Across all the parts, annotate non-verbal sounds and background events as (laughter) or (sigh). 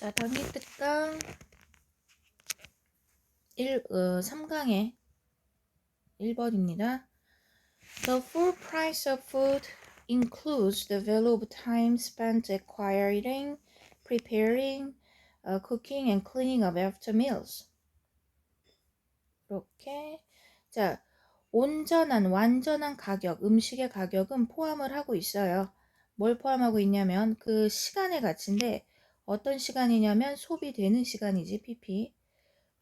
자, 단기 특강 1, 어, 3강의 1번입니다. The full price of food includes the value of time spent acquiring, preparing, uh, cooking and cleaning up after meals. 이렇게 자, 온전한 완전한 가격, 음식의 가격은 포함을 하고 있어요. 뭘 포함하고 있냐면 그 시간의 가치인데 어떤 시간이냐면 소비되는 시간이지 PP.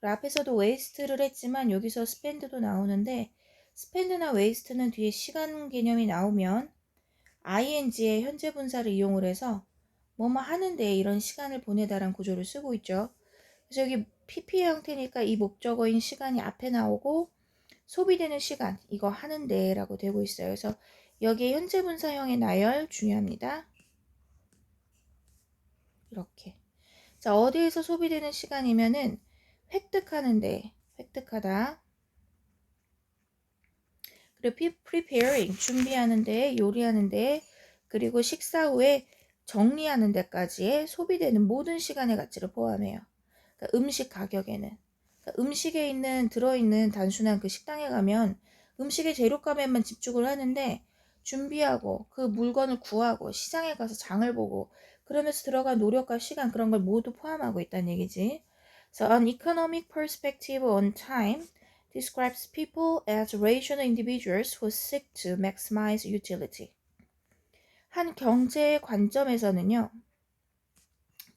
앞에서도 웨이스트를 했지만 여기서 스펜드도 나오는데 스펜드나 웨이스트는 뒤에 시간 개념이 나오면 ing의 현재 분사를 이용을 해서 뭐뭐 하는데 이런 시간을 보내다란 구조를 쓰고 있죠. 그래서 여기 PP 형태니까 이 목적어인 시간이 앞에 나오고 소비되는 시간 이거 하는데 라고 되고 있어요. 그래서 여기에 현재 분사형의 나열 중요합니다. 이렇게. 자, 어디에서 소비되는 시간이면은 획득하는데, 획득하다. 그리고 preparing, 준비하는데, 요리하는데, 그리고 식사 후에 정리하는 데까지의 소비되는 모든 시간의 가치를 포함해요. 그러니까 음식 가격에는. 그러니까 음식에 있는, 들어있는 단순한 그 식당에 가면 음식의 재료값에만 집중을 하는데, 준비하고 그 물건을 구하고 시장에 가서 장을 보고 그러면서 들어간 노력과 시간 그런 걸 모두 포함하고 있다는 얘기지. So an economic perspective on time describes people as rational individuals who seek to maximize utility. 한 경제의 관점에서는요.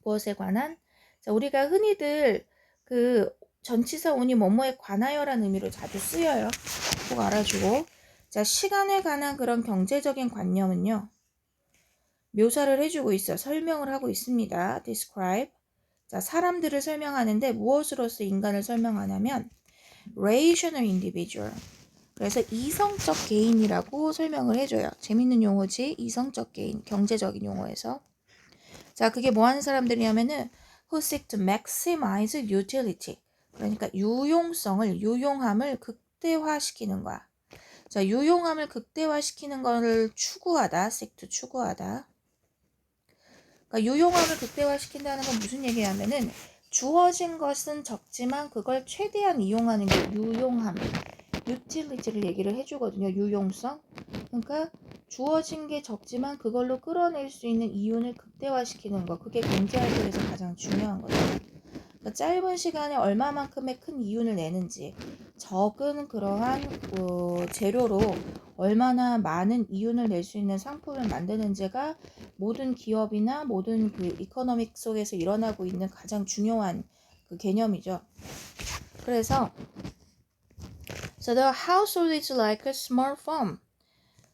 무엇에 관한? 자, 우리가 흔히들 그 전치사 온이 뭐뭐에 관하여라는 의미로 자주 쓰여요. 꼭 알아주고. 자, 시간에 관한 그런 경제적인 관념은요. 묘사를 해주고 있어. 설명을 하고 있습니다. describe. 자, 사람들을 설명하는데 무엇으로서 인간을 설명하냐면 rational individual. 그래서 이성적 개인이라고 설명을 해줘요. 재밌는 용어지. 이성적 개인. 경제적인 용어에서. 자, 그게 뭐 하는 사람들이냐면은 who seek to maximize utility. 그러니까 유용성을, 유용함을 극대화시키는 거야. 자, 유용함을 극대화시키는 것을 추구하다, seek to 추구하다. 그러니까 유용함을 극대화시킨다는 건 무슨 얘기냐면은 주어진 것은 적지만 그걸 최대한 이용하는 게 유용함, utility를 얘기를 해주거든요. 유용성. 그러니까 주어진 게 적지만 그걸로 끌어낼 수 있는 이윤을 극대화시키는 거. 그게 경제활동에서 가장 중요한 거죠. 그러니까 짧은 시간에 얼마만큼의 큰 이윤을 내는지, 적은 그러한 어, 재료로 얼마나 많은 이윤을 낼 수 있는 상품을 만드는지가 모든 기업이나 모든 그 이코노믹 속에서 일어나고 있는 가장 중요한 그 개념이죠. 그래서 So the household is like a small farm.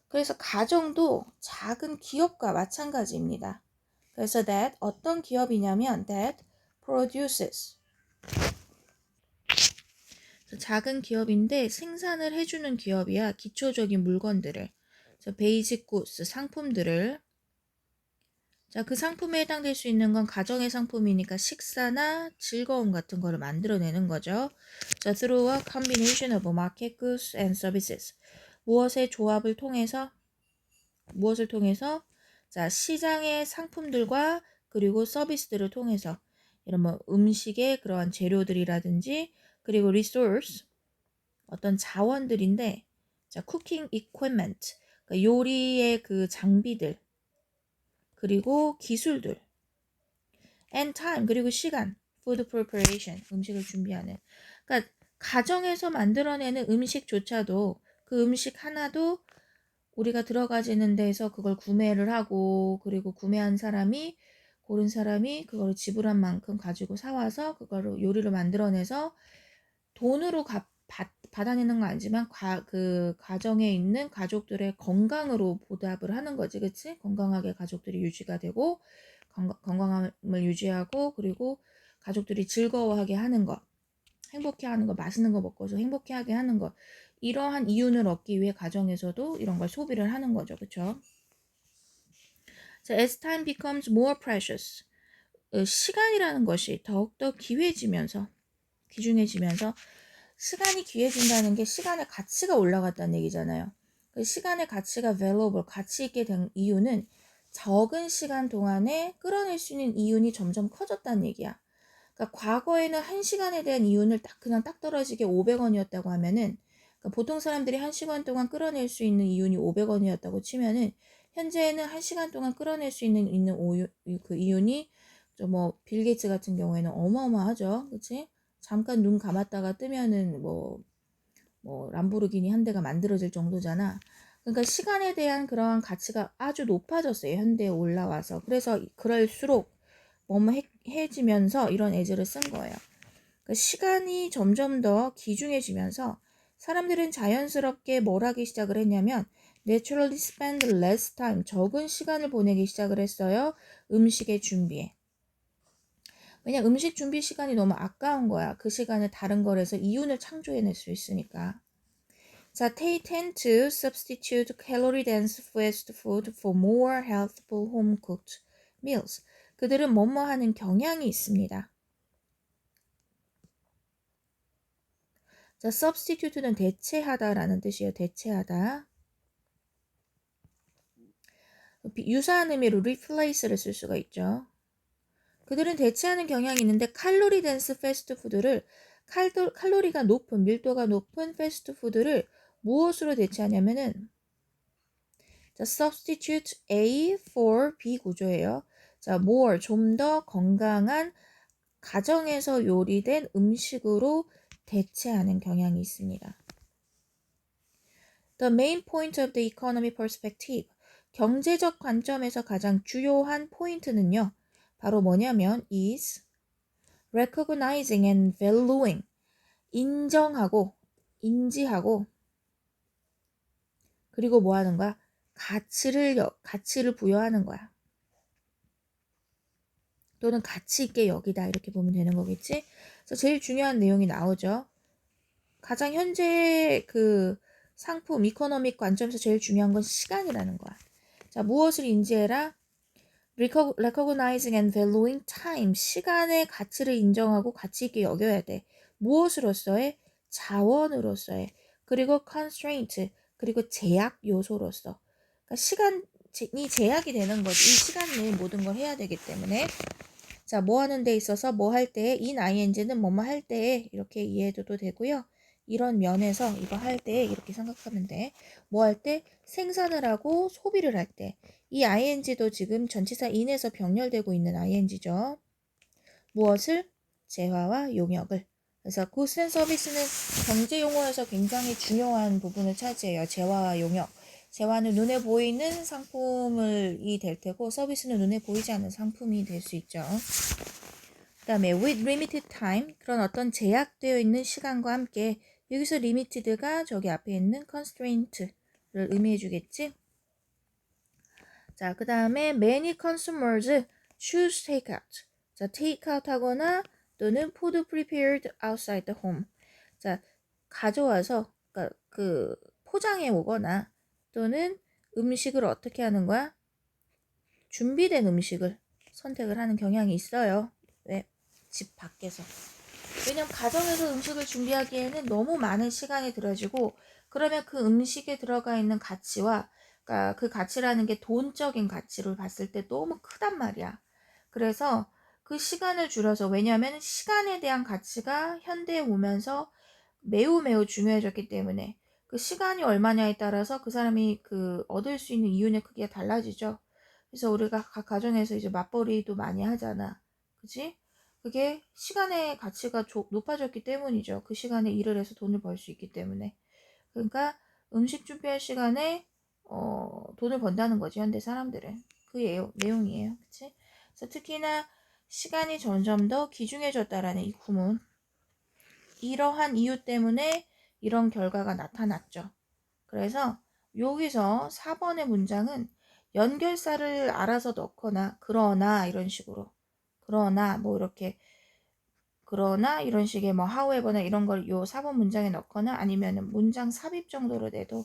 그래서 가정도 작은 기업과 마찬가지입니다. 그래서 that 어떤 기업이냐면 that produces 작은 기업인데 생산을 해주는 기업이야. 기초적인 물건들을. 베이직 구스 상품들을 자, 그 상품에 해당될 수 있는 건 가정의 상품이니까 식사나 즐거움 같은 거를 만들어내는 거죠. 자, through a combination of market goods and services. 무엇의 조합을 통해서 무엇을 통해서 자, 시장의 상품들과 그리고 서비스들을 통해서 이런 뭐 음식의 그러한 재료들이라든지 그리고 resource 어떤 자원들인데 자 cooking equipment 그러니까 요리의 그 장비들 그리고 기술들 and time 그리고 시간 food preparation 음식을 준비하는. 그러니까 가정에서 만들어내는 음식조차도 그 음식 하나도 우리가 들어가지는 데서 그걸 구매를 하고 그리고 구매한 사람이 고른 사람이 그걸 지불한 만큼 가지고 사와서 그거를 요리를 만들어내서 돈으로 가, 받, 받아내는 건 아니지만 가, 그 가정에 있는 가족들의 건강으로 보답을 하는 거지, 그치? 건강하게 가족들이 유지가 되고 건강, 건강함을 유지하고 그리고 가족들이 즐거워하게 하는 것, 행복해 하는 거, 맛있는 거 먹고서 행복해 하게 하는 것 이러한 이윤을 얻기 위해 가정에서도 이런 걸 소비를 하는 거죠, 그쵸? 자, as time becomes more precious, 어, 시간이라는 것이 더욱더 귀해지면서 귀중해지면서 시간이 귀해진다는 게 시간의 가치가 올라갔다는 얘기잖아요. 그 시간의 가치가 valuable, 가치 있게 된 이유는 적은 시간 동안에 끌어낼 수 있는 이윤이 점점 커졌다는 얘기야. 그러니까 과거에는 한 시간에 대한 이윤을 딱 그냥 딱 떨어지게 500원이었다고 하면은 그러니까 보통 사람들이 한 시간 동안 끌어낼 수 있는 이윤이 500원이었다고 치면은 현재는 한 시간 동안 끌어낼 수 있는 있는 오유, 그 이윤이 뭐 빌 게이츠 같은 경우에는 어마어마하죠, 그렇지? 잠깐 눈 감았다가 뜨면은 뭐, 뭐 람보르기니 한 대가 만들어질 정도잖아. 그러니까 시간에 대한 그러한 가치가 아주 높아졌어요. 현대에 올라와서. 그래서 그럴수록 뭐뭐해지면서 이런 애즈를 쓴 거예요. 그러니까 시간이 점점 더 귀중해지면서 사람들은 자연스럽게 뭘 하기 시작을 했냐면 naturally spend less time 적은 시간을 보내기 시작을 했어요. 음식의 준비에. 왜냐 음식 준비 시간이 너무 아까운 거야. 그 시간을 다른 거에서 이윤을 창조해낼 수 있으니까. 자, they tend to substitute calorie dense fast food for more healthful home cooked meals. 그들은 뭐뭐 하는 경향이 있습니다. 자, substitute는 대체하다라는 뜻이에요. 대체하다. 유사한 의미로 replace를 쓸 수가 있죠. 그들은 대체하는 경향이 있는데 칼로리 덴스 패스트푸드를 칼도, 칼로리가 높은 밀도가 높은 패스트푸드를 무엇으로 대체하냐면은 자, substitute A for B 구조예요. 자, more 좀 더 건강한 가정에서 요리된 음식으로 대체하는 경향이 있습니다. The main point of the economy perspective. 경제적 관점에서 가장 주요한 포인트는요. 바로 뭐냐면 is recognizing and valuing 인정하고 인지하고 그리고 뭐 하는 거야? 가치를 가치를 부여하는 거야. 또는 가치 있게 여기다 이렇게 보면 되는 거겠지? 그래서 제일 중요한 내용이 나오죠. 가장 현재 그 상품 이코노믹 관점에서 제일 중요한 건 시간이라는 거야. 자, 무엇을 인지해라? Recognizing and valuing time. 시간의 가치를 인정하고 가치 있게 여겨야 돼. 무엇으로서의? 자원으로서의. 그리고 constraint. 그리고 제약 요소로서. 그러니까 시간이 제약이 되는 거지. 이 시간 내에 모든 걸 해야 되기 때문에. 자, 뭐 하는 데 있어서 뭐 할 때에 in ing는 뭐뭐 할 때에 이렇게 이해해도 되고요. 이런 면에서 이거 할 때 이렇게 생각하면 돼. 뭐 할 때? 생산을 하고 소비를 할 때. 이 ing도 지금 전치사 in에서 병렬되고 있는 ing죠. 무엇을? 재화와 용역을. 그래서 goods and service는 경제 용어에서 굉장히 중요한 부분을 차지해요. 재화와 용역. 재화는 눈에 보이는 상품이 될 테고 서비스는 눈에 보이지 않는 상품이 될 수 있죠. 그 다음에 with limited time 그런 어떤 제약되어 있는 시간과 함께 여기서 limited가 저기 앞에 있는 constraint를 의미해 주겠지. 자, 그 다음에 many consumers choose takeout. 자, takeout 하거나 또는 food prepared outside the home. 자, 가져와서 그러니까 그 포장해 오거나 또는 음식을 어떻게 하는 거야? 준비된 음식을 선택을 하는 경향이 있어요. 왜? 집 밖에서. 왜냐면 가정에서 음식을 준비하기에는 너무 많은 시간이 들어지고 그러면 그 음식에 들어가 있는 가치와 그러니까 그 가치라는 게 돈적인 가치를 봤을 때 너무 크단 말이야. 그래서 그 시간을 줄여서 왜냐하면 시간에 대한 가치가 현대에 오면서 매우 매우 중요해졌기 때문에 그 시간이 얼마냐에 따라서 그 사람이 그 얻을 수 있는 이윤의 크기가 달라지죠. 그래서 우리가 각 가정에서 이제 맞벌이도 많이 하잖아. 그지? 그게 시간의 가치가 높아졌기 때문이죠. 그 시간에 일을 해서 돈을 벌 수 있기 때문에. 그러니까 음식 준비할 시간에 어, 돈을 번다는 거지 현대 사람들은 그 내용, 내용이에요. 그치? 그래서 특히나 시간이 점점 더 귀중해졌다라는 이 구문 이러한 이유 때문에 이런 결과가 나타났죠. 그래서 여기서 4번의 문장은 연결사를 알아서 넣거나 그러나 이런 식으로 그러나 뭐 이렇게 그러나 이런 식의 뭐 however나 이런 걸 요 4번 문장에 넣거나 아니면은 문장 삽입 정도로 내도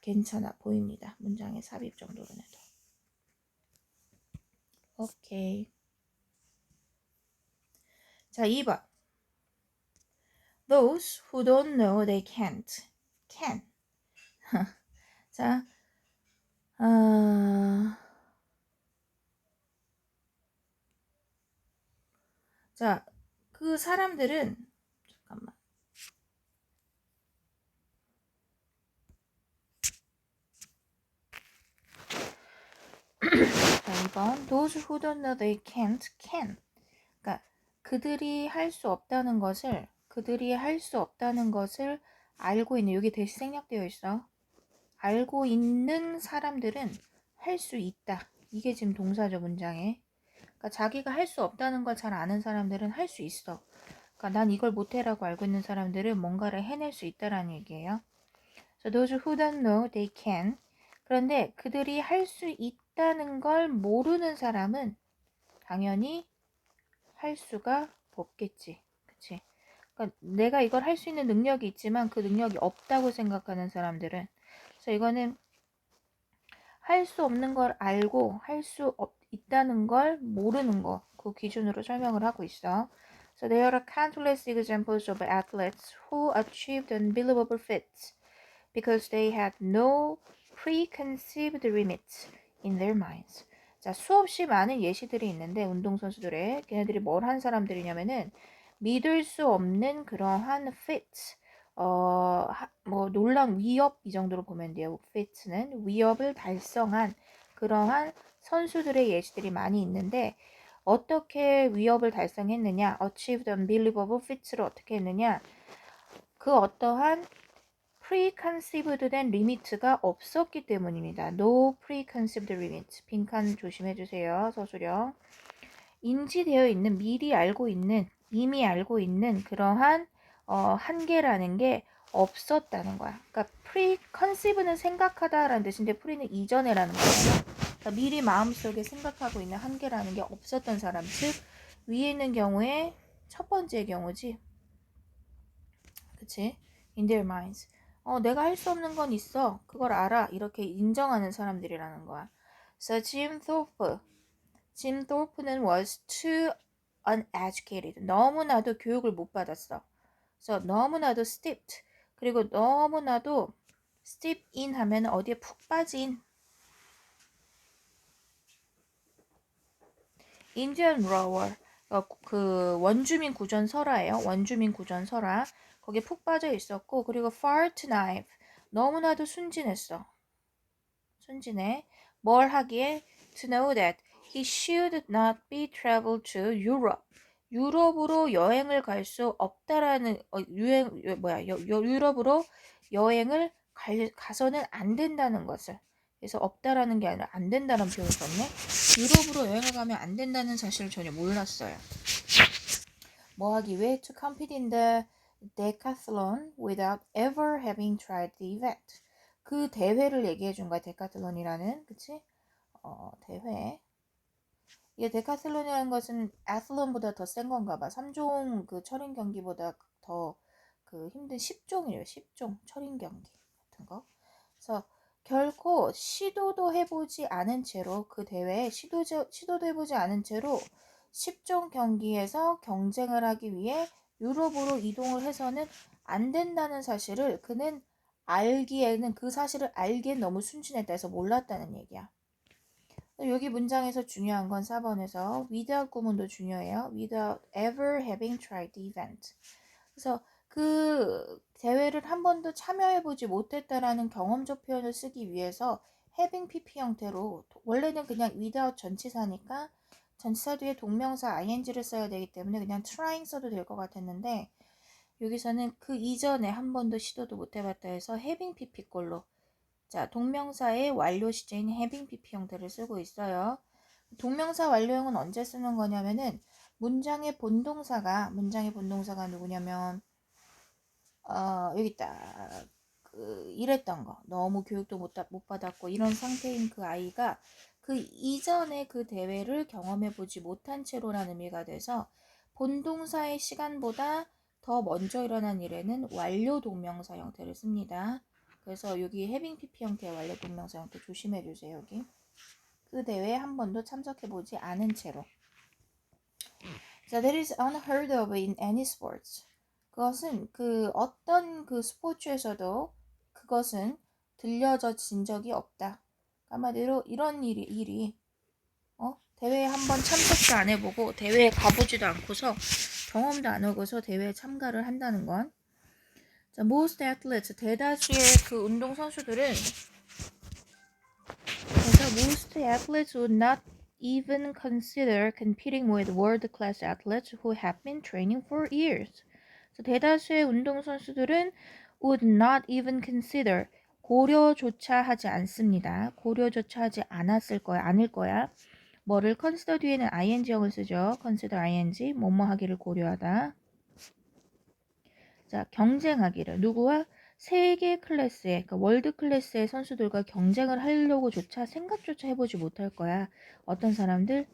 괜찮아 보입니다. 문장의 삽입 정도로 내도. 오케이. 자, 2번. Those who don't know they can't. can. (laughs) 자, 아, 자, 그 사람들은 잠깐만. 자, 2번 Those who don't know they can't can. 그러니까 그들이 할 수 없다는 것을 그들이 할 수 없다는 것을 알고 있는 여기 대시 생략되어 있어. 알고 있는 사람들은 할 수 있다. 이게 지금 동사죠 문장에. 그러니까 자기가 할 수 없다는 걸 잘 아는 사람들은 할 수 있어. 그러니까 난 이걸 못해라고 알고 있는 사람들은 뭔가를 해낼 수 있다라는 얘기예요. So those who don't know, they can. 그런데 그들이 할 수 있다는 걸 모르는 사람은 당연히 할 수가 없겠지. 그치? 그러니까 내가 이걸 할 수 있는 능력이 있지만 그 능력이 없다고 생각하는 사람들은 그래서 이거는 할 수 없는 걸 알고 할 수 있다는 걸 모르는 거 그 기준으로 설명을 하고 있어. So there are countless examples of athletes who achieved unbelievable feats because they had no preconceived limits in their minds. 자, 수없이 많은 예시들이 있는데 운동선수들의 걔네들이 뭘 한 사람들이냐면은 믿을 수 없는 그러한 fit, 어, 하, 뭐 놀란 위협 이 정도로 보면 돼요. fit는 위협을 달성한 그러한 선수들의 예시들이 많이 있는데 어떻게 위협을 달성했느냐, achieved unbelievable feats를 어떻게 했느냐, 그 어떠한 preconceived 된 리미트가 없었기 때문입니다. No preconceived limit. 빈칸 조심해 주세요. 서술형. 인지되어 있는 미리 알고 있는 이미 알고 있는 그러한 어, 한계라는 게 없었다는 거야. 그러니까 preconceive는 생각하다라는 뜻인데 pre는 이전에라는 거예요. 그러니까 미리 마음속에 생각하고 있는 한계라는 게 없었던 사람, 즉 위에 있는 경우에 첫 번째 경우지. 그치? In their minds. 어, 내가 할 수 없는 건 있어. 그걸 알아. 이렇게 인정하는 사람들이라는 거야. So Jim Thorpe. Jim Thorpe는 was too uneducated. 너무나도 교육을 못 받았어. So 너무나도 steeped. 그리고 너무나도 steep in 하면 어디에 푹 빠진 Indian rower. 어, 그 원주민 구전 설화예요. 원주민 구전 설화. 거기에 푹 빠져 있었고 그리고 far to knife 너무나도 순진했어. 순진해. 뭘 하기에 to know that he should not be traveled to Europe. 유럽으로 여행을 갈 수 없다라는 어, 유행 뭐야 여, 여, 유럽으로 여행을 갈, 가서는 안 된다는 것을 그래서 없다라는 게 아니라 안 된다는 표현을 썼네. 유럽으로 여행을 가면 안 된다는 사실을 전혀 몰랐어요. 뭐 하기 위해 to compete in the decathlon without ever having tried the event. 그 대회를 얘기해 준 거야. 데카틀론이라는 그치? 어, 대회. 이게 데카틀론이라는 것은 애슬론보다 더 센 건가 봐. 3종 그 철인 경기보다 더 그 힘든 10종이래요. 10종 철인 경기 같은 거. 그래서 결코 시도도 해보지 않은 채로 그 대회에 시도, 시도도 해보지 않은 채로 10종 경기에서 경쟁을 하기 위해 유럽으로 이동을 해서는 안 된다는 사실을 그는 알기에는 그 사실을 알기엔 너무 순진했다 해서 몰랐다는 얘기야. 여기 문장에서 중요한 건 4번에서 without 구문도 중요해요. without ever having tried the event. 그래서 그 대회를 한 번도 참여해보지 못했다라는 경험적 표현을 쓰기 위해서 having pp 형태로 원래는 그냥 without 전치사니까 전치사 뒤에 동명사 ing를 써야 되기 때문에 그냥 trying 써도 될 것 같았는데 여기서는 그 이전에 한 번도 시도도 못 해봤다 해서 having pp 꼴로 자 동명사의 완료 시제인 having pp 형태를 쓰고 있어요. 동명사 완료형은 언제 쓰는 거냐면은 문장의 본동사가 문장의 본동사가 누구냐면 어 여기 있다 그 이랬던 거 너무 교육도 못, 못 받았고 이런 상태인 그 아이가 그 이전에 그 대회를 경험해 보지 못한 채로라는 의미가 돼서 본동사의 시간보다 더 먼저 일어난 일에는 완료 동명사 형태를 씁니다. 그래서 여기 해빙 pp 형태의 완료 동명사 형태 조심해 주세요. 여기 그 대회에 한 번도 참석해 보지 않은 채로. 자, that is unheard of in any sports. 그것은 그 어떤 그 스포츠에서도 그것은 들려져 진 적이 없다. 한마디로 이런 일이, 일이 어? 대회에 한 번 참석도 안 해보고 대회에 가보지도 않고서 경험도 안 하고서 대회에 참가를 한다는 건 자, most athletes 대다수의 그 운동 선수들은 그래서 most athletes would not even consider competing with world-class athletes who have been training for years. 그래서 대다수의 운동 선수들은 would not even consider 고려조차 하지 않습니다. 고려조차 하지 않았을 거야, 아닐 거야. 뭐를 consider 뒤에는 ing형을 쓰죠. consider ing, 뭐뭐 하기를 고려하다. 자, 경쟁하기를 누구와 세계 클래스의 그러니까 월드 클래스의 선수들과 경쟁을 하려고조차 생각조차 해보지 못할 거야. 어떤 사람들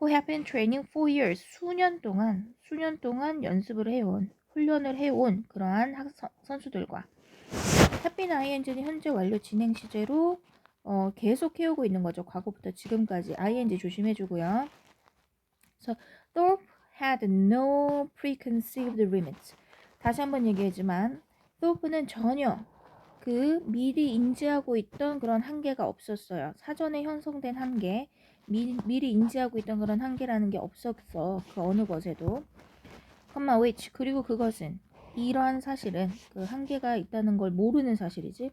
who have been training for years 수년 동안 수년 동안 연습을 해온 훈련을 해온 그러한 학, 선- 선수들과 해피는 ing는 현재 완료 진행 시제로 어, 계속 해오고 있는 거죠. 과거부터 지금까지 ing 조심해주고요. 그래서 Thorpe had no preconceived limits. 다시 한번 얘기하지만 Thorpe는 전혀 그 미리 인지하고 있던 그런 한계가 없었어요. 사전에 형성된 한계, 미, 미리 인지하고 있던 그런 한계라는 게 없었어. 그 어느 것에도. 컴마 which 그리고 그것은 이러한 사실은 그 한계가 있다는 걸 모르는 사실이지.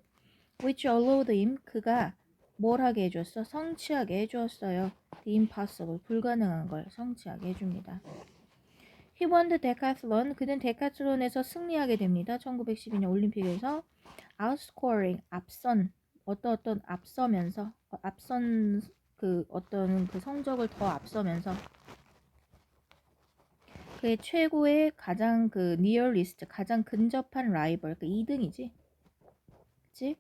which allowed him 그가 뭘 하게 해줬어? 성취하게 해주었어요. The impossible 불가능한 걸 성취하게 해줍니다. The decathlon. 그는 데카슬론에서 승리하게 됩니다. 1912년 올림픽에서 outscoring 앞선 어떤 어떤 앞서면서 어, 앞선 그 어떤 그 성적을 더 앞서면서 그의 최고의 가장 그 nearest 가장 근접한 라이벌 그 2등이지. 그치?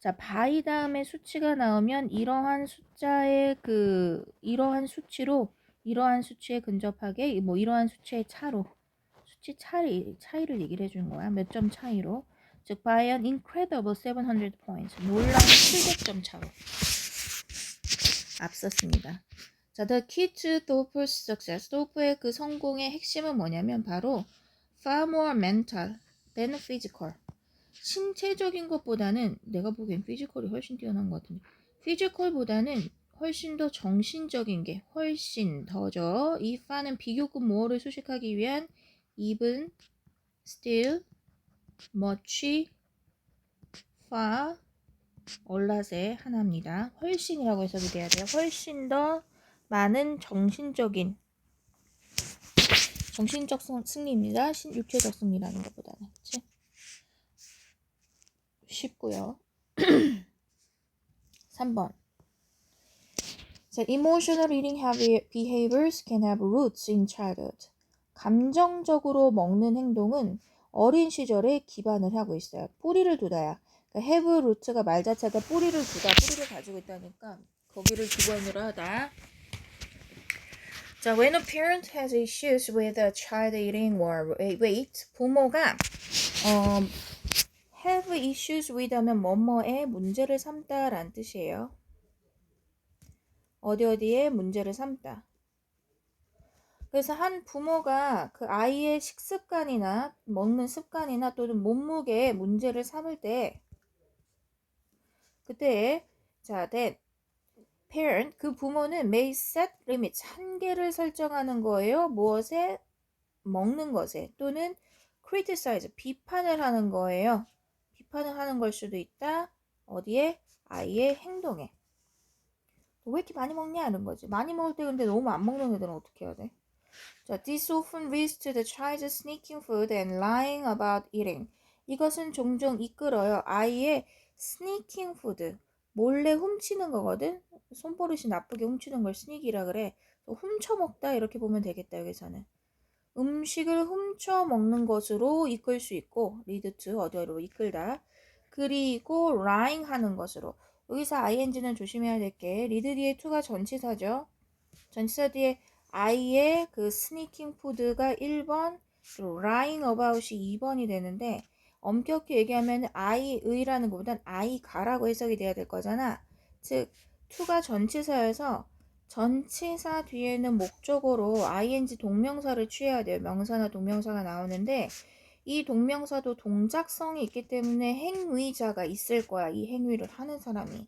자, 바이 다음에 수치가 나오면 이러한 숫자의 그 이러한 수치로 이러한 수치에 근접하게 뭐 이러한 수치의 차로 수치 차이 차이를 얘기를 해주는 거야. 몇 점 차이로. 즉 by an incredible 700 points. 놀라운 700점 차로 앞섰습니다. 자, the key to Thorpe's success. 도프의 그 성공의 핵심은 뭐냐면 바로 far more mental than physical. 신체적인 것보다는 내가 보기엔 피지컬이 훨씬 뛰어난 것 같은데 피지컬보다는 훨씬 더 정신적인 게 훨씬 더죠. 이 fa는 비교급 more를 수식하기 위한 even, still, much, far, 얼랏의 하나입니다. 훨씬이라고 해석이 돼야 돼요. 훨씬 더 많은 정신적인 정신적 승- 승리입니다. 신- 육체적 승리라는 것보다는. 그치? 쉽고요. (clears throat) 3번. 자, emotional eating behaviors can have roots in childhood. 감정적으로 먹는 행동은 어린 시절에 기반을 하고 있어요. 뿌리를 두다야. 그러니까 have root가 말 자체가 뿌리를 두다, 뿌리를 가지고 있다니까 거기를 기반으로 하다. 자, when a parent has issues with a child eating or weight, 부모가 어, have issues with 하면 뭐뭐에 문제를 삼다라는 뜻이에요. 어디 어디에 문제를 삼다. 그래서 한 부모가 그 아이의 식습관이나 먹는 습관이나 또는 몸무게에 문제를 삼을 때 그때 자, that parent 그 부모는 may set limits 한계를 설정하는 거예요. 무엇에 먹는 것에 또는 criticize 비판을 하는 거예요. 비판을 하는 걸 수도 있다. 어디에? 아이의 행동에. 왜 이렇게 많이 먹냐 이런 거지. 많이 먹을 때 근데 너무 안 먹는 애들은 어떻게 해야 돼? 자, this often leads to the child sneaking food and lying about eating. 이것은 종종 이끌어요. 아이의 sneaking food. 몰래 훔치는 거거든. 손버릇이 나쁘게 훔치는 걸 스닉이라 그래. 훔쳐 먹다 이렇게 보면 되겠다 여기서는. 음식을 훔쳐 먹는 것으로 이끌 수 있고 lead to 어디로 이끌다. 그리고 lying 하는 것으로. 여기서 ing는 조심해야 될 게 리드 뒤에 to가 전치사죠. 전치사 뒤에 I의 그 스니킹 푸드가 1번, 그리고 lying about이 2번이 되는데 엄격히 얘기하면 I의라는 것보단 I가라고 해석이 돼야 될 거잖아. 즉, to가 전치사여서 전치사 뒤에는 목적어로 ing 동명사를 취해야 돼요. 명사나 동명사가 나오는데 이 동명사도 동작성이 있기 때문에 행위자가 있을 거야. 이 행위를 하는 사람이.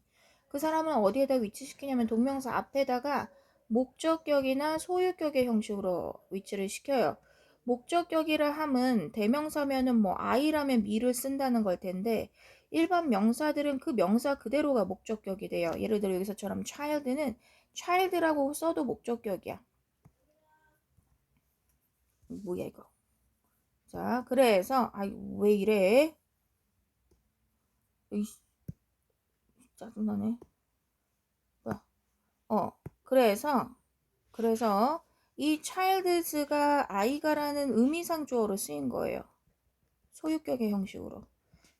그 사람은 어디에다 위치시키냐면 동명사 앞에다가 목적격이나 소유격의 형식으로 위치를 시켜요. 목적격이라 함은 대명사면은 뭐 I라면 me를 쓴다는 걸 텐데 일반 명사들은 그 명사 그대로가 목적격이 돼요. 예를 들어 여기서처럼 child는 child라고 써도 목적격이야. 뭐야 이거. 자, 그래서 아왜 이래? 이씨, 짜증나네. 뭐야? 어, 그래서 그래서 이 childs가 아이가라는 의미상 주어로 쓰인 거예요. 소유격의 형식으로.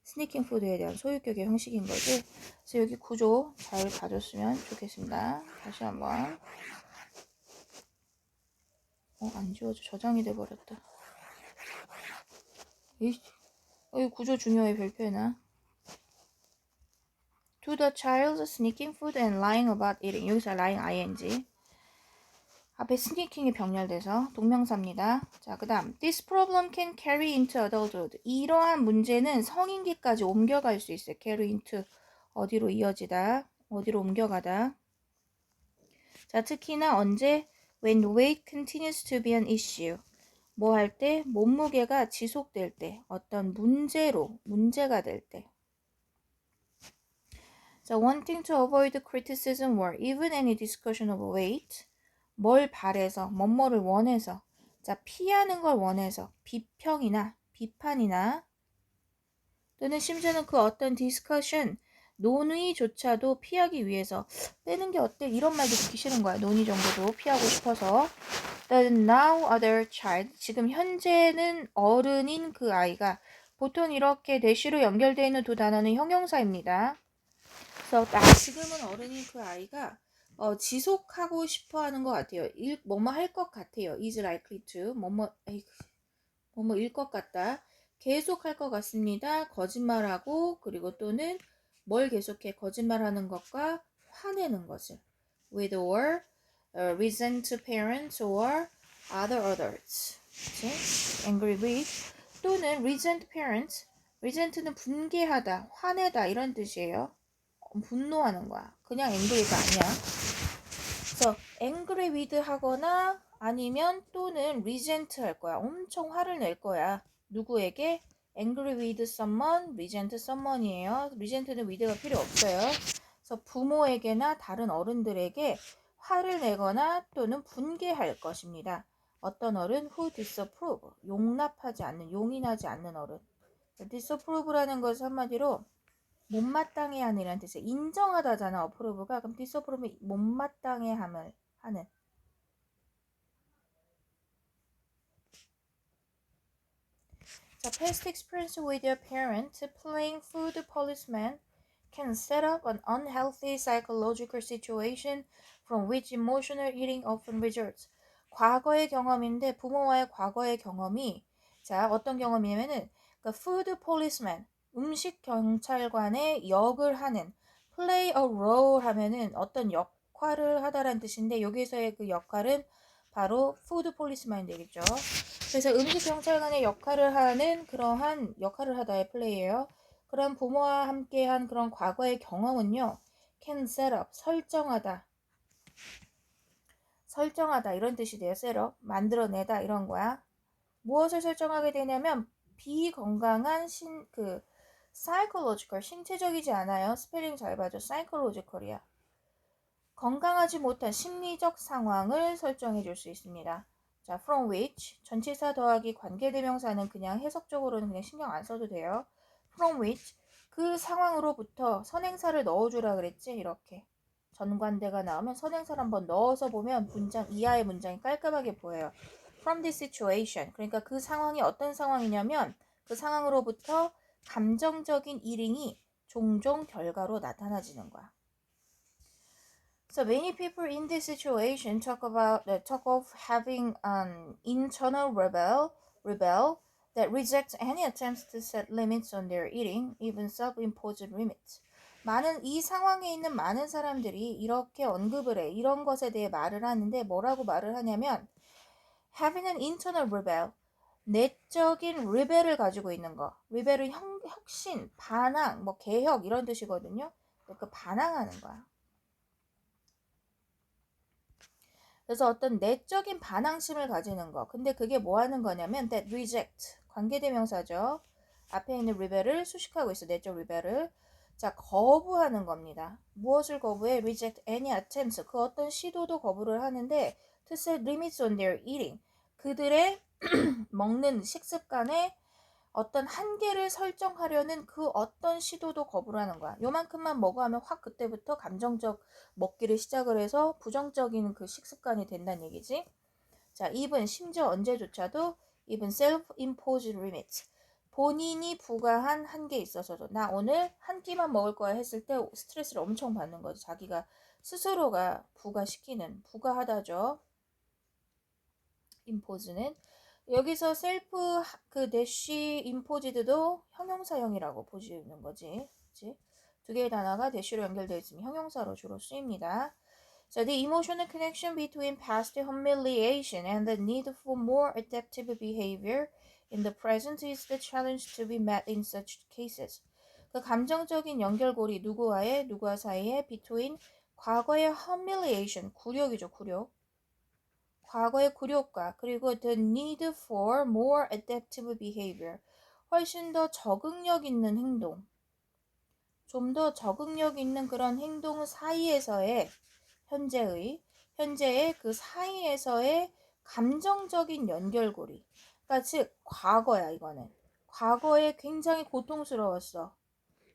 스니킹 푸드에 대한 소유격의 형식인 거지. 그래서 여기 구조 잘 봐줬으면 좋겠습니다. 다시 한번. 어, 안 지워져. 저장이 돼버렸다. 이, 어, 이 구조 중요해, 별표나. To the child sneaking food and lying about eating. 여기서 lying ing. 앞에 스니킹이 병렬돼서 동명사입니다. 자, 그 다음 This problem can carry into adulthood. 이러한 문제는 성인기까지 옮겨갈 수 있어요. carry into 어디로 이어지다, 어디로 옮겨가다. 자, 특히나 언제 when weight continues to be an issue. 뭐 할 때? 몸무게가 지속될 때, 어떤 문제로, 문제가 될 때. 자, wanting to avoid criticism or even any discussion of weight. 뭘 바래서, 뭐뭐를 원해서. 자, 피하는 걸 원해서 비평이나 비판이나 또는 심지어는 그 어떤 디스커션, 논의조차도 피하기 위해서 빼는 게 어때? 이런 말도 듣기 싫은 거야. 논의 정도도 피하고 싶어서. The now other child. 지금 현재는 어른인 그 아이가 보통 이렇게 대시로 연결되어 있는 두 단어는 형용사입니다. 그래서 나 지금은 어른인 그 아이가 어, 지속하고 싶어 하는 것 같아요. 일, 뭐뭐 할 것 같아요. is likely to. 뭐뭐, 에이, 뭐뭐 일 것 같다. 계속 할 것 같습니다. 거짓말하고, 그리고 또는 뭘 계속해 거짓말하는 것과 화내는 것을. with or uh, resent to parents or other adults. 그치? angry with 또는 resent parents. resent는 분개하다, 화내다 이런 뜻이에요. 분노하는 거야. 그냥 angry가 아니야. 그래서 angry with 하거나 아니면 또는 resent 할 거야. 엄청 화를 낼 거야. 누구에게? angry with someone, resent someone이에요. resent는 with가 필요 없어요. 그래서 부모에게나 다른 어른들에게 화를 내거나 또는 분개할 것입니다. 어떤 어른? who disapprove, 용납하지 않는, 용인하지 않는 어른. disapprove라는 것은 한마디로 못마땅해 하는이라는 뜻이에요. 인정하다잖아, approve가. 그럼 disapprove는 못마땅해 함을 하는. 자, past experience with your parent playing food policeman can set up an unhealthy psychological situation from which emotional eating often results. 과거의 경험인데 부모와의 과거의 경험이 자 어떤 경험이냐면은 그 food policeman 음식 경찰관의 역을 하는 play a role 하면은 어떤 역할을 하다라는 뜻인데 여기서의 그 역할은 바로 food policeman 되겠죠. 그래서 음식 경찰관의 역할을 하는 그러한 역할을 하다의 플레이예요. 그런 부모와 함께한 그런 과거의 경험은요. can set up 설정하다. 설정하다 이런 뜻이 돼요. up 만들어내다 이런 거야. 무엇을 설정하게 되냐면 비건강한 신 그 psychological 신체적이지 않아요. 스펠링 잘 봐줘. psychological이야. 건강하지 못한 심리적 상황을 설정해 줄 수 있습니다. 자, from which 전치사 더하기 관계대명사는 그냥 해석적으로는 그냥 신경 안 써도 돼요. from which 그 상황으로부터 선행사를 넣어주라 그랬지 이렇게 전관대가 나오면 선행사를 한번 넣어서 보면 문장 이하의 문장이 깔끔하게 보여요. from this situation 그러니까 그 상황이 어떤 상황이냐면 그 상황으로부터 감정적인 일행이 종종 결과로 나타나지는 거야. So many people in this situation talk about uh, talk of having an internal rebel rebel that rejects any attempts to set limits on their eating, even self-imposed limits. 많은 이 상황에 있는 많은 사람들이 이렇게 언급을 해. 이런 것에 대해 말을 하는데 뭐라고 말을 하냐면 having an internal rebel 내적인 리벨을 가지고 있는 거. 리벨은 혁, 혁신, 반항, 뭐 개혁 이런 뜻이거든요. 그 반항하는 거야. 그래서 어떤 내적인 반항심을 가지는 거. 근데 그게 뭐 하는 거냐면 that reject 관계대명사죠. 앞에 있는 rebel을 수식하고 있어. 내적 rebel을. 자, 거부하는 겁니다. 무엇을 거부해? reject any attempts. 그 어떤 시도도 거부를 하는데 to set limits on their eating. 그들의 (clears throat) 먹는 식습관에 어떤 한계를 설정하려는 그 어떤 시도도 거부를 하는 거야. 요만큼만 먹어 하면 확 그때부터 감정적 먹기를 시작을 해서 부정적인 그 식습관이 된다는 얘기지. 자, 입은 심지어 언제조차도 입은 self-imposed limits. 본인이 부과한 한계에 있어서도 나 오늘 한 끼만 먹을 거야 했을 때 스트레스를 엄청 받는 거지. 자기가 스스로가 부과시키는 부과하다죠. impose는 여기서 셀프 그 대쉬 임포지드도 형용사형이라고 보시는 거지. 그치? 두 개의 단어가 대쉬로 연결되어 있으면 형용사로 주로 쓰입니다. So the emotional connection between past humiliation and the need for more adaptive behavior in the present is the challenge to be met in such cases. 그 감정적인 연결고리 누구와의 누구와 사이에 between 과거의 humiliation 굴욕이죠 굴욕 과거의 굴욕과 그리고 the need for more adaptive behavior 훨씬 더 적응력 있는 행동 좀 더 적응력 있는 그런 행동 사이에서의 현재의 현재의 그 사이에서의 감정적인 연결고리 그러니까 즉 과거야 이거는 과거에 굉장히 고통스러웠어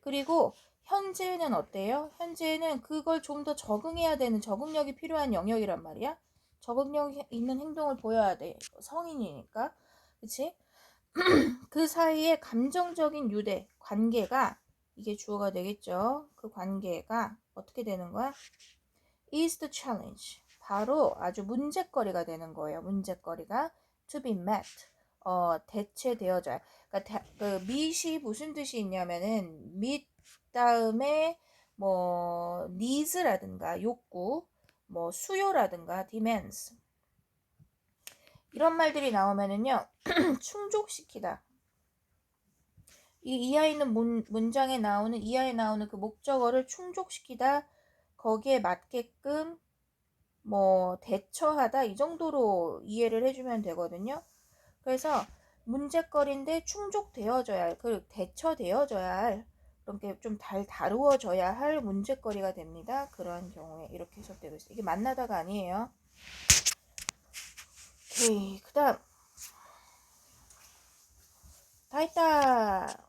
그리고 현재는 어때요? 현재는 그걸 좀 더 적응해야 되는 적응력이 필요한 영역이란 말이야. 적응력 있는 행동을 보여야 돼. 성인이니까. 그치? (clears throat) 그 사이에 감정적인 유대, 관계가, 이게 주어가 되겠죠. 그 관계가 어떻게 되는 거야? is the challenge. 바로 아주 문제거리가 되는 거예요. 문제거리가 to be met. 어, 대체되어져야. 그러니까 대, 그 meet이 무슨 뜻이 있냐면은 meet 다음에 뭐 needs라든가 욕구, 뭐 수요라든가 demands 이런 말들이 나오면은요 (clears throat) 충족시키다. 이 이하에 있는 문, 문장에 나오는 이하에 나오는 그 목적어를 충족시키다 거기에 맞게끔 뭐 대처하다 이 정도로 이해를 해주면 되거든요. 그래서 문제거리인데 충족되어져야 할, 그 대처되어져야 할 이렇게 좀 잘 다루어져야 할 문제거리가 됩니다. 그런 경우에 이렇게 해석되고 있어요. 이게 만나다가 아니에요. 오케이, 그 다음 다 했다.